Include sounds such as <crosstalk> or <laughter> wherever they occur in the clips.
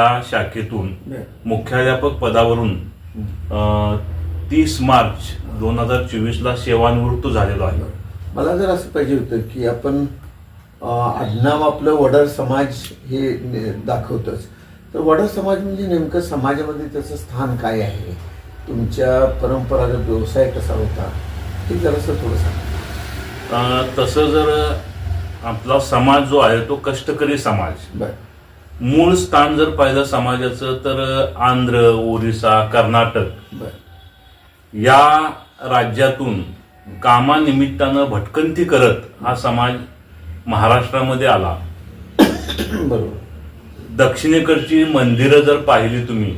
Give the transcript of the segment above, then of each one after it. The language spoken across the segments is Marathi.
या शाखेतून. मुख्याध्यापक पदावरून तीस मार्च दोन हजार चोवीस ला सेवानिवृत्त झालेलो आहे. मला जर असं पाहिजे होतं की आपण आडनाव आपलं वडार समाज हे दाखवतोच. तर वडार समाज म्हणजे नेमकं समाजामध्ये त्याचं स्थान काय आहे? तुमच्या परंपरागत व्यवसाय कसा होता? हे जरासं थोडं सांगा. तसं जर आपला समाज जो आहे तो कष्टकरी समाज. बरं. मूळ स्थान जर पाहिलं समाजाचं तर आंध्र ओरिसा कर्नाटक या राज्यातून कामानिमित्तानं भटकंती करत हा समाज महाराष्ट्रामध्ये आला. <coughs> बरोबर. दक्षिणेकडची मंदिरं जर पाहिली तुम्ही.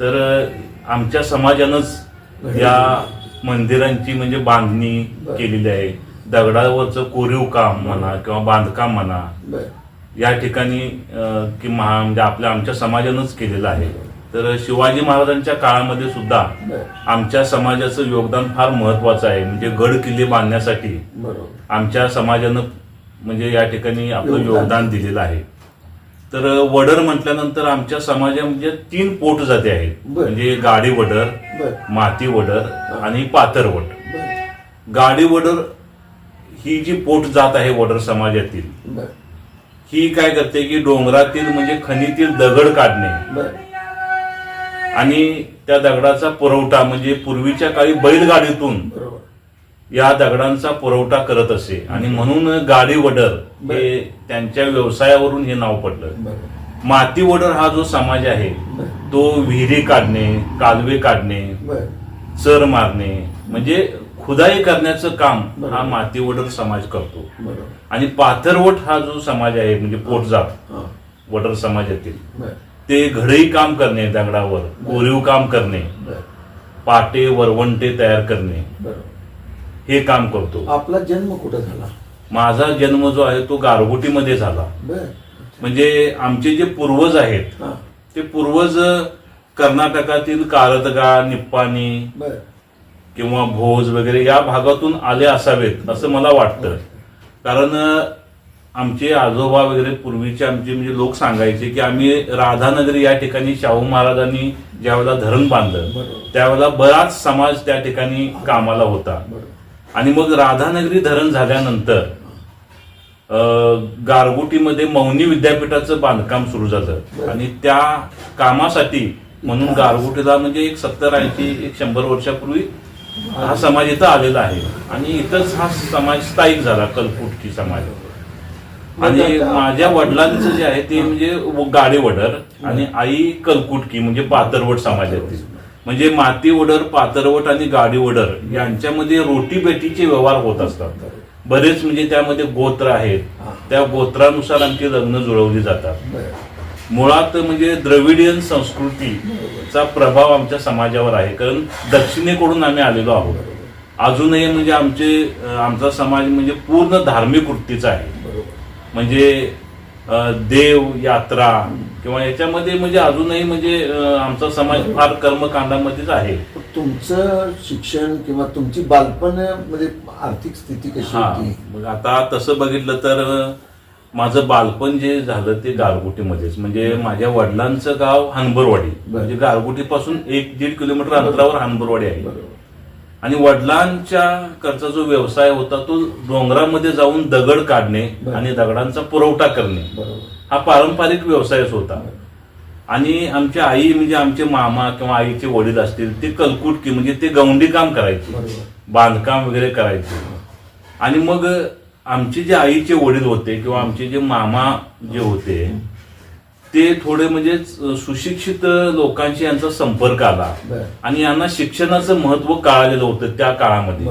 तर आमच्या समाजानंच या मंदिरांची म्हणजे बांधणी. केलेली आहे. दगडावरचं कोरीव काम म्हणा किंवा बांधकाम म्हणा. या ठिकाणी कि महा म्हणजे आपल्या आमच्या समाजानंच केलेलं आहे. तर शिवाजी महाराजांच्या काळामध्ये सुद्धा आमच्या समाजाचं योगदान फार महत्वाचं आहे. म्हणजे गड किल्ले बांधण्यासाठी आमच्या समाजानं म्हणजे या ठिकाणी आपलं योगदान. दिलेलं आहे. तर वडर म्हटल्यानंतर आमच्या समाजामध्ये तीन पोट जाती आहेत. म्हणजे गाडी वडर माती वडर आणि पाथरवट बरं. गाडी वडर ही जी पोट जात आहे वडर समाजातील ही काय करते की डोंगरातील म्हणजे खनीतील दगड काढणे. आणि त्या दगडाचा पुरवठा म्हणजे पूर्वीच्या काळी बैलगाडीतून या दगडांचा पुरवठा करत असे. आणि म्हणून गाडी वडर हे त्यांच्या व्यवसायावरून हे नाव पडलं. माती वडर हा जो समाज आहे तो विहिरी काढणे कालवे काढणे चर मारणे म्हणजे खुदाई करण्याचं काम. हा माती वडर समाज करतो. आणि पाथरवट हा जो समाज आहे म्हणजे पोटजात वडर समाजातील ते घडई काम करणे दगडावर कोरीव काम करणे पाटे वरवंटे तयार करणे हे काम करतो. आपला जन्म कुठं झाला? माझा जन्म जो आहे तो गारगोटीमध्ये झाला. म्हणजे आमचे जे पूर्वज आहेत ते पूर्वज कर्नाटकातील कारदगा निप्पाणी किंवा भोज वगैरे या भागातून आले असावेत असं मला वाटतं. कारण आमचे आजोबा वगैरे पूर्वीचे आमचे म्हणजे लोक सांगायचे की आम्ही राधानगरी या ठिकाणी शाहू महाराजांनी ज्यावेळेला धरण बांधलं त्यावेळेला बराच समाज त्या ठिकाणी कामाला होता. आणि मग राधानगरी धरण झाल्यानंतर गारगोटीमध्ये मौनी विद्यापीठाचं बांधकाम सुरू झालं. आणि त्या कामासाठी म्हणून गारगोटीला म्हणजे एक सत्तर ऐंशी एक शंभर वर्षापूर्वी हा समाज इथं आलेला आहे. आणि इथंच हा समाज स्थायिक झाला कलपुटकी समाज. आणि माझ्या वडिलांचं जे आहे ते म्हणजे गाडी वडर आणि आई कलकुटकी म्हणजे पातरवट समाजातील. म्हणजे माती वडर पातरवट आणि गाडी वडर यांच्यामध्ये रोटी बेटीचे व्यवहार होत असतात. बरेच म्हणजे त्यामध्ये गोत्र आहेत. त्या गोत्रानुसार आमची लग्न जुळवली जातात. मुळात म्हणजे द्रविडियन संस्कृतीचा प्रभाव आमच्या समाजावर आहे. कारण दक्षिणेकडून आम्ही आलेलो आहोत. अजूनही म्हणजे आमचे आमचा समाज म्हणजे पूर्ण धार्मिक वृत्तीचा आहे. म्हणजे देव यात्रा किंवा याच्यामध्ये म्हणजे अजूनही म्हणजे आमचा समाज फार कर्मकांडामध्येच आहे. तुमचं शिक्षण किंवा तुमची बालपणमध्ये आर्थिक स्थिती कशी होती? मग आता तसं बघितलं तर माझं बालपण जे झालं ते गारगोटीमध्येच. म्हणजे माझ्या वडिलांचं गाव हनबरवाडी. म्हणजे गारगोटीपासून एक दीड किलोमीटर अंतरावर हनबरवाडी आहे. आणि वडिलांच्या कडचा जो व्यवसाय होता तो डोंगरामध्ये जाऊन दगड काढणे. आणि दगडांचा पुरवठा करणे हा पारंपरिक व्यवसायच होता. आणि आमच्या आई म्हणजे आमचे मामा किंवा आईचे वडील असतील ते कलकुटकी म्हणजे ते गौंडी काम करायचे. बांधकाम वगैरे करायचे. आणि मग आमचे जे आईचे वडील होते किंवा आमचे जे मामा जे होते ते थोडे म्हणजे सुशिक्षित लोकांशी यांचा संपर्क आला. आणि यांना शिक्षणाचं महत्त्व कळालेलं होतं त्या काळामध्ये.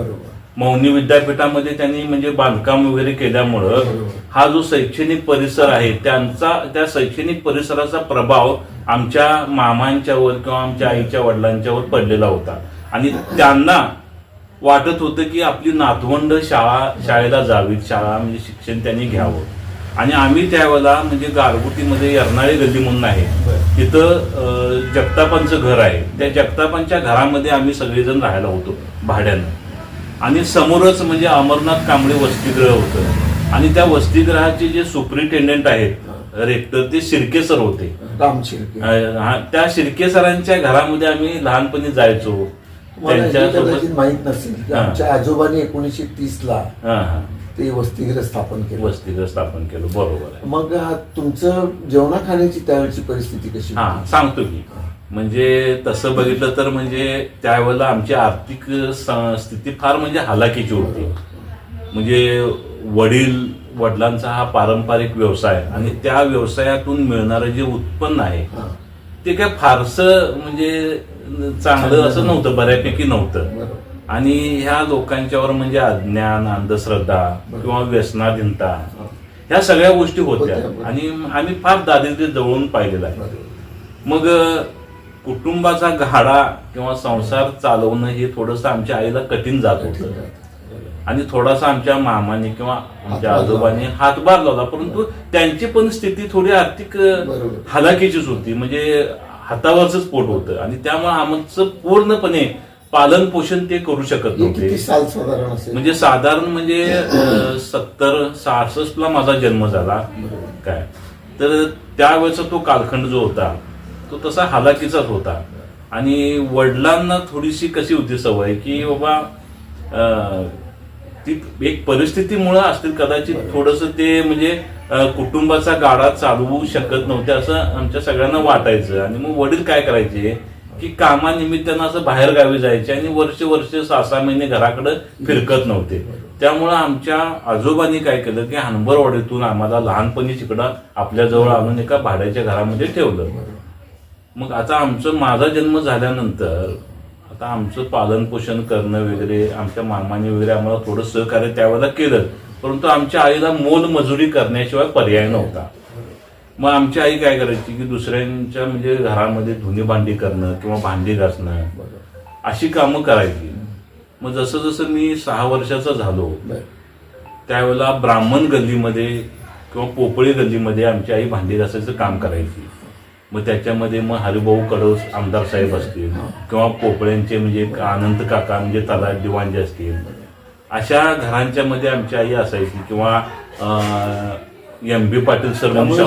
मौनी विद्यापीठामध्ये त्यांनी म्हणजे बांधकाम वगैरे केल्यामुळं. हा जो शैक्षणिक परिसर आहे त्यांचा त्या शैक्षणिक परिसराचा प्रभाव आमच्या मामांच्यावर किंवा आमच्या आईच्या वडिलांच्यावर पडलेला होता. आणि त्यांना वाटत होतं की आपली नातवंड शाळा शाळेला जावीत शाळा म्हणजे शिक्षण त्यांनी घ्यावं. आणि आम्ही त्यावेळेला म्हणजे गारगुटीमध्ये एरनाळे गल्ली म्हणून आहे. तिथं जगतापांचं घर आहे. त्या जगतापांच्या घरामध्ये आम्ही सगळेजण राहायला होतो भाड्यानं. आणि समोरच म्हणजे अमरनाथ कांबळे वसतिगृह होतं. आणि त्या वसतिगृहाचे जे सुपरिटेंडेंट आहेत रेक्टर ते शिर्के सर होते. हा, त्या शिर्के सरांच्या घरामध्ये आम्ही लहानपणी जायचो. त्यांच्यासोबत माहीत नसेल की हा. आमच्या आजोबांनी एकोणीसशे तीस ला हा हा. ते वसतिगृह स्थापन केलं. वसतिगृह स्थापन केलं. बरोबर आहे. मग हा तुमचं जेवणा खाण्याची त्यावेळची परिस्थिती कशी हा होती? सांगतो की. म्हणजे तसं बघितलं तर म्हणजे त्यावेळेला आमची आर्थिक स- स्थिती फार म्हणजे हालाकीची होती. म्हणजे वडील वडिलांचा हा पारंपरिक व्यवसाय आणि त्या व्यवसायातून मिळणारं जे उत्पन्न आहे हा. ते काय फारसं म्हणजे चांगलं असं नव्हतं बऱ्यापैकी नव्हतं. आणि ह्या लोकांच्यावर म्हणजे अज्ञान अंधश्रद्धा. किंवा व्यसनाधीनता. ह्या सगळ्या गोष्टी होत्या. आणि आम्ही फार दारिद्र्य जवळून पाहिलेलं आहे. मग कुटुंबाचा गाडा किंवा संसार चालवणं हे थोडंसं आमच्या आईला कठीण जात होतं. आणि थोडासा आमच्या मामाने किंवा आमच्या आजोबाने हातभार लावला परंतु त्यांची पण स्थिती थोडी आर्थिक. हालाकीचीच होती म्हणजे हातावरच पोट होतं. आणि त्यामुळे आमचं पूर्णपणे पालन पोषण ते करू शकत किती नव्हते म्हणजे साधारण म्हणजे सत्तर सहासष्ट ला माझा जन्म झाला. काय? तर त्यावेळेचा तो कालखंड जो होता तो तसा हालाकीचाच होता. आणि वडिलांना थोडीशी कशी होती सवय की बाबा ती एक परिस्थितीमुळे असतील कदाचित थोडस ते म्हणजे कुटुंबाचा गाडा चालवू शकत नव्हते असं आमच्या सगळ्यांना वाटायचं. आणि मग वडील काय करायचे? की कामानिमित्तानं असं बाहेर गावी जायचे आणि वर्ष वर्ष सहा सहा महिने घराकडे फिरकत नव्हते. त्यामुळं आमच्या आजोबांनी काय केलं की हनबरवाडीतून आम्हाला लहानपणी तिकडं आपल्याजवळ आणून एका भाड्याच्या घरामध्ये ठेवलं. मग आता आमचं माझा जन्म झाल्यानंतर आता आमचं पालन पोषण करणं वगैरे आमच्या मामाने वगैरे आम्हाला थोडं सहकार्य त्यावेळेला केलं. परंतु आमच्या आईला मोल मजुरी करण्याशिवाय पर्याय नव्हता. मग आमची आई काय करायची की दुसऱ्यांच्या म्हणजे घरामध्ये धुणी भांडी करणं किंवा भांडी घासणं अशी कामं करायची. मग जसं जसं मी सहा वर्षाचा झालो त्यावेळेला ब्राह्मण गल्लीमध्ये किंवा पोपळी गल्लीमध्ये आमची आई भांडी घासायचं काम करायची. मग त्याच्यामध्ये मग हरिभाऊ कडोस आमदार साहेब असतील किंवा पोपळ्यांचे म्हणजे आनंद काका म्हणजे तलाट दिवाणजे असतील. अशा घरांच्या मध्ये आमची आई असायची किंवा एम बी पाटील सर होतं.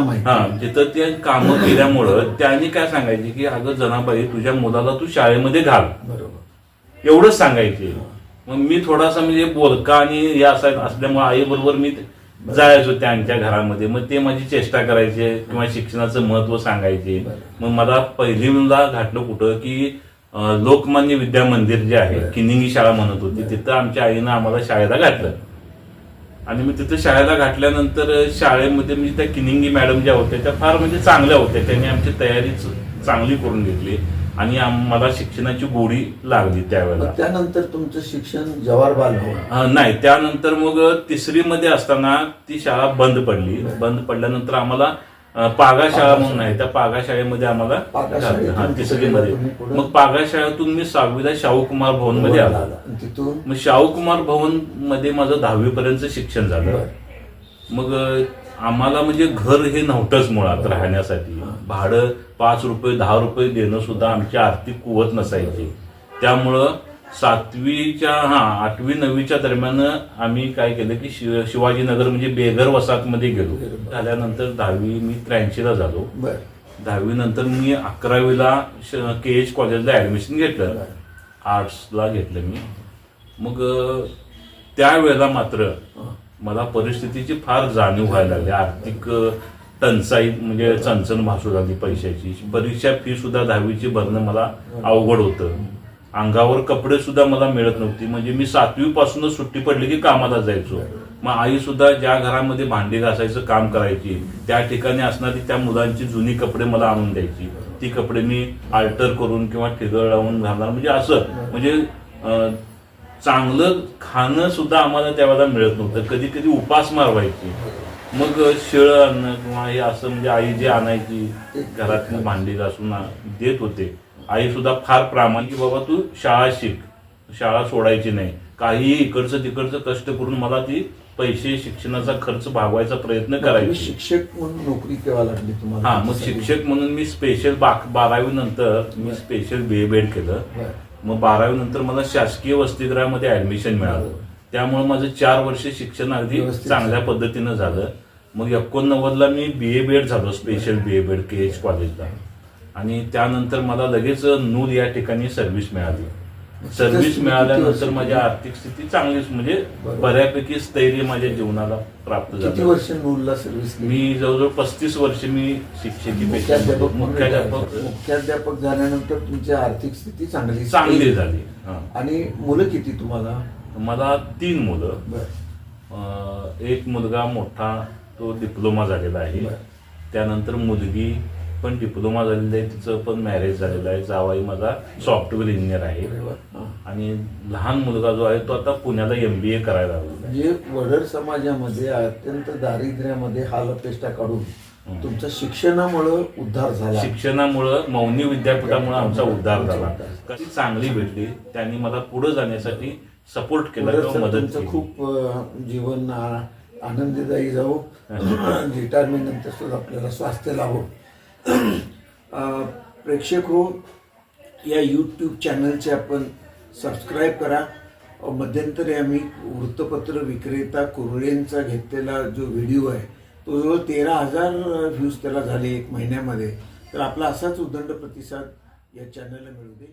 माहिती हा. तिथं ते कामं केल्यामुळं त्यांनी काय सांगायचे की अगं जनाबाई तुझ्या मुलाला तू शाळेमध्ये घाल. बरोबर. एवढंच सांगायचे. मग मी थोडासा म्हणजे बोलका आणि हे असा असल्यामुळे आई बरोबर मी जायचो त्यांच्या घरामध्ये. मग ते माझी चेष्टा करायचे किंवा शिक्षणाचं महत्त्व सांगायचे. मग मला पहिलीला घातलं कुठं की लोकमान्य विद्या मंदिर जे आहे. किनिंगी शाळा म्हणत होती तिथं आमच्या आईनं आम्हाला शाळेला घातलं. आणि मी तिथं शाळेला घातल्यानंतर शाळेमध्ये म्हणजे त्या किनिंगी मॅडम ज्या होत्या त्या फार म्हणजे चांगल्या होत्या. त्यांनी आमची तयारी चांगली करून घेतली. आणि मला शिक्षणाची गोडी लागली त्यावेळेला. त्यानंतर तुमचं शिक्षण जवाहर अं, नाही त्यानंतर मग तिसरी मध्ये असताना ती शाळा बंद पडली. बंद पडल्यानंतर आम्हाला अं, पागा शाळा म्हणून आहे. त्या पागा शाळेमध्ये आम्हाला पागा घातलं. शाळेतून तिसरी तिसरीला मध्ये तुम्ही पुढं- मग पागा शाळेतून मी सहावीला शाहू कुमार भवनमध्ये आलो. मग शाहू कुमार भवनमध्ये माझं दहावी पर्यंत शिक्षण झालं. मग आम्हाला म्हणजे घर हे नव्हतंच मुळात राहण्यासाठी. भाडं पाच रुपये दहा रुपये देणं सुद्धा आमची आर्थिक कुवत नसायची. त्यामुळं सातवीच्या हा आठवी नववीच्या दरम्यान आम्ही काय केलं की शिव- शिवाजीनगर म्हणजे बेघर वसाहतमध्ये गेलो. झाल्यानंतर दहावी मी त्र्याऐंशीला झालो. बर. दहावी नंतर मी अकरावीला के एच कॉलेजला ऍडमिशन घेतलं. आर्ट्सला घेतलं मी. मग अ, त्यावेळेला मात्र मला परिस्थितीची फार जाणीव व्हायला लागली. आर्थिक अ, टंचाई म्हणजे चणचण भासू लागली पैशाची. परीक्षा फी सुद्धा दहावीची भरणं मला अवघड होतं. अंगावर कपडे सुद्धा मला मिळत नव्हती. म्हणजे मी सातवी पासूनच सुट्टी पडली की कामाला जायचो. मग आई सुद्धा ज्या घरामध्ये भांडी घासायचं काम करायची त्या ठिकाणी असणारी त्या मुलांची जुनी कपडे मला आणून द्यायची. ती कपडे मी आल्टर करून किंवा ठिगळ लावून घालणार. म्हणजे असं म्हणजे चांगलं खाणं सुद्धा आम्हाला त्यावेळेला मिळत नव्हतं. कधी कधी उपास मारवायची. मग शिळ आणणं किंवा हे असं म्हणजे आई जे आणायची घरातली भांडी घासून देत होते. आई सुद्धा फार प्रामाणिक बाबा तू शाळा शिक. शाळा सोडायची नाही. काहीही इकडचं तिकडचं कष्ट करून मला ती पैसे शिक्षणाचा खर्च भागवायचा प्रयत्न करायची. शिक्षक म्हणून नोकरी केव्हा लागली तुम्हाला? हा मग शिक्षक म्हणून मी स्पेशल बारावी नंतर मी स्पेशल बी एड केलं. मग बारावी नंतर मला शासकीय वसतिगृहामध्ये ऍडमिशन मिळालं. त्यामुळे माझं चार वर्ष शिक्षण अगदी चांगल्या पद्धतीनं झालं. मग एकोणनव्वदला मी बी ए बीएड झालो special B A B Ed K H कॉलेजला आणि त्यानंतर मला लगेच नूर या ठिकाणी सर्व्हिस मिळाली. सर्व्हिस मिळाल्यानंतर माझी आर्थिक स्थिती चांगलीच म्हणजे. बऱ्यापैकी स्थैर्य माझ्या जीवनाला प्राप्त झालं. वर्ष नूरला सर्व्हिस मी जवळजवळ पस्तीस वर्ष मी शिक्षकी मुख्याध्यापक मुख्याध्यापक मुख्याध्यापक झाल्यानंतर तुमची आर्थिक स्थिती चांगली चांगली झाली. आणि मुलं किती तुम्हाला? मला तीन मुलं. एक मुलगा मोठा तो डिप्लोमा झालेला आहे. त्यानंतर मुलगी पण डिप्लोमा झालेली आहे तिचं पण मॅरेज झालेलं आहे. जावाई माझा सॉफ्टवेअर इंजिनियर आहे. आणि लहान मुलगा जो आहे तो आता पुण्याला एम बी ए करायला लागला म्हणजे वडर समाजामध्ये अत्यंत दारिद्र्यामध्ये हालअपेष्टा काढून. तुमच्या शिक्षणामुळं उद्धार झाला. शिक्षणामुळं मौनी विद्यापीठामुळे आमचा उद्धार झाला. कशी चांगली भेटली त्यांनी मला पुढे जाण्यासाठी सपोर्ट केला मदत खूप जीवन आनंददायी जाऊ रिटायरमेंट नंतर सुद्धा आपल्याला स्वास्थ्य लाभो. प्रेक्षक हो या यूट्यूब चॅनलचे आपण सबस्क्राईब करा. मध्यंतरी आम्ही वृत्तपत्र विक्रेता कुरळेंचा घेतलेला जो व्हिडिओ आहे तो जवळ तेरा हजार व्ह्यूज त्याला झाले एक महिन्यामध्ये. तर आपला असाच उदंड प्रतिसाद या चॅनलला मिळू दे.